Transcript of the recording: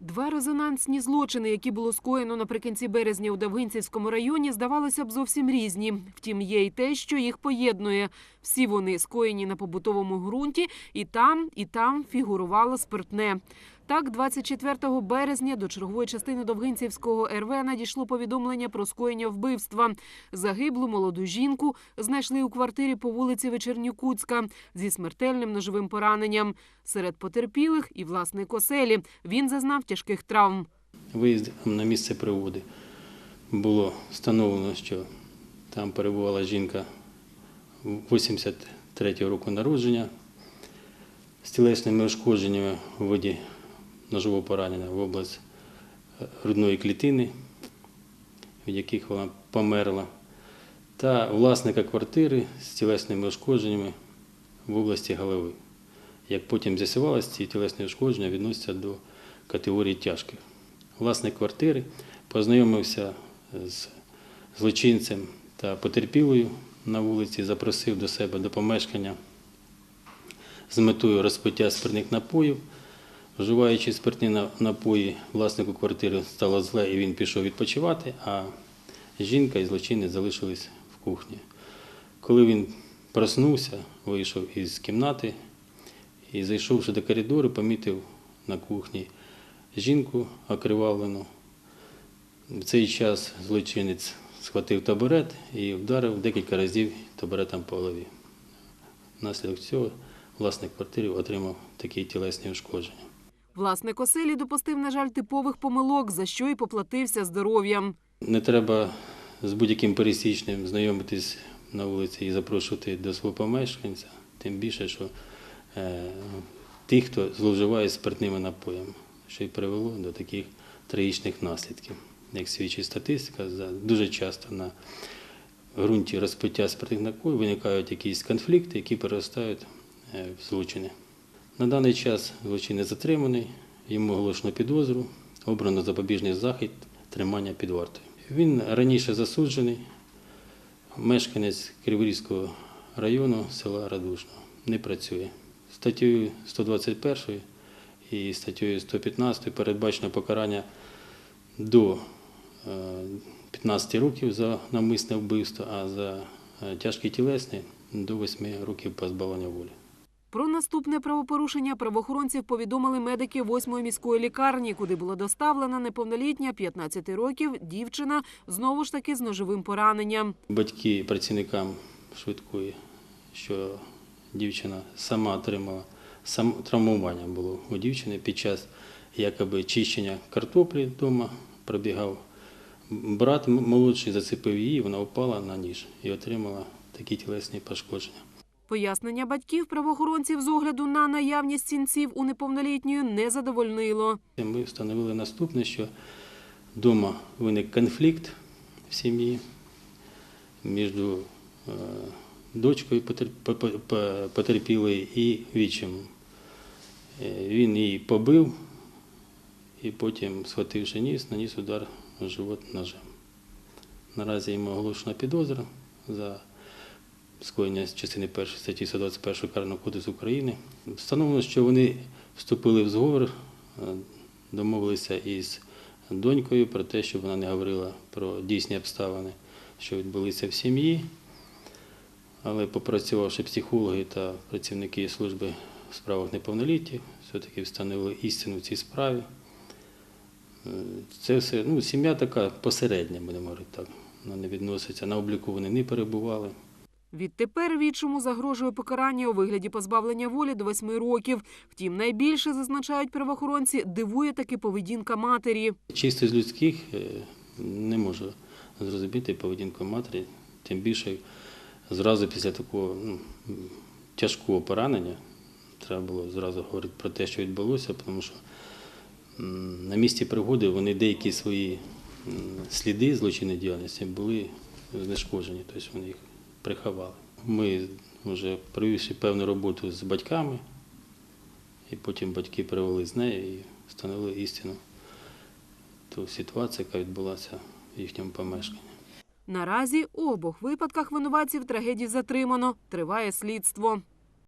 Два резонансні злочини, які було скоєно наприкінці березня у Давгинцівському районі, здавалося б зовсім різні. Втім, є й те, що їх поєднує. Всі вони скоєні на побутовому ґрунті, і там, і там фігурувало спиртне. Так, 24 березня до чергової частини Довгинцівського РВ надійшло повідомлення про скоєння вбивства. Загиблу молоду жінку знайшли у квартирі по вулиці Вечернюкуцька зі смертельним ножовим пораненням. Серед потерпілих і власник оселі. Він зазнав тяжких травм. Виїздом на місце пригоди було встановлено, що там перебувала жінка 83 року народження з тілесними ушкодженнями у виді ножового поранення в область е, грудної клітини, від яких вона померла, та власника квартири з тілесними ушкодженнями в області голови. Як потім з'ясувалося, ці тілесні ушкодження відносяться до категорії тяжких. Власник квартири познайомився з злочинцем та потерпілою на вулиці, запросив до себе до помешкання з метою розпиття спиртних напоїв. Вживаючи спиртні напої, власнику квартири стало зле і він пішов відпочивати, а жінка і злочинець залишились в кухні. Коли він проснувся, вийшов із кімнати і, зайшовши до коридору, помітив на кухні жінку окривавлену. В цей час злочинець схватив табурет і вдарив декілька разів табуретом по голові. Внаслідок цього власник квартири отримав такі тілесні ушкодження. Власник оселі допустив, на жаль, типових помилок, за що й поплатився здоров'ям. Не треба з будь-яким пересічним знайомитись на вулиці і запрошувати до свого помешканця, тим більше, що е, тих, хто зловживає спиртними напоями, що й привело до таких трагічних наслідків. Як свідчить статистика, дуже часто на ґрунті розпиття спиртних напоїв виникають якісь конфлікти, які переростають е, в злочини. На даний час злочинець затриманий, йому оголошено підозру, обрано запобіжний захід тримання під вартою. Він раніше засуджений, мешканець Криворізького району села Радушного, не працює. Статтею 121 і статтею 115 передбачено покарання до е, 15 років за навмисне вбивство, а за е, тяжкі тілесні до 8 років позбавлення волі. Про наступне правопорушення правоохоронців повідомили медики 8-ї міської лікарні, куди була доставлена неповнолітня 15 років дівчина знову ж таки з ножовим пораненням. Батьки працівникам швидкої, що дівчина сама отримала сам травмування було у дівчини під час якоби чищення картоплі вдома пробігав. Брат молодший зацепив її, вона впала на ніж і отримала такі тілесні пошкодження. Пояснення батьків правоохоронців з огляду на наявність сінців у неповнолітньої не задовольнило. Ми встановили наступне, що вдома виник конфлікт в сім'ї між е, дочкою потер- по- по- по- потерпілої і вічимом. Е, Він її побив і потім, схвативши ніс, наніс удар в живот ножем. Наразі йому оголошена підозра за скоєння частини 1 статті 121 Карного кодексу України. Встановлено, що вони вступили в зговор, е, домовилися із донькою про те, щоб вона не говорила про дійсні обставини, що відбулися в сім'ї. Але попрацювавши психологи та працівники служби в справах неповноліття, все-таки встановили істину в цій справі. Е, Це все, ну, сім'я така посередня, будемо говорити так. Вона не відноситься. На обліку вони не перебували. Відтепер відчому загрожує покарання у вигляді позбавлення волі до восьми років. Втім, найбільше зазначають правоохоронці, дивує таки поведінка матері. Чисто з людських е, не можу зрозуміти поведінку матері, тим більше зразу після такого ну, тяжкого поранення треба було зразу говорити про те, що відбулося, тому що на місці пригоди вони деякі свої сліди злочинної діяльності були знешкоджені, тобто вони їх приховали. Ми вже провівши певну роботу з батьками, і потім батьки привели з нею і встановили істину ту ситуацію, яка відбулася в їхньому помешканні. Наразі у обох випадках винуватців трагедії затримано. Триває слідство.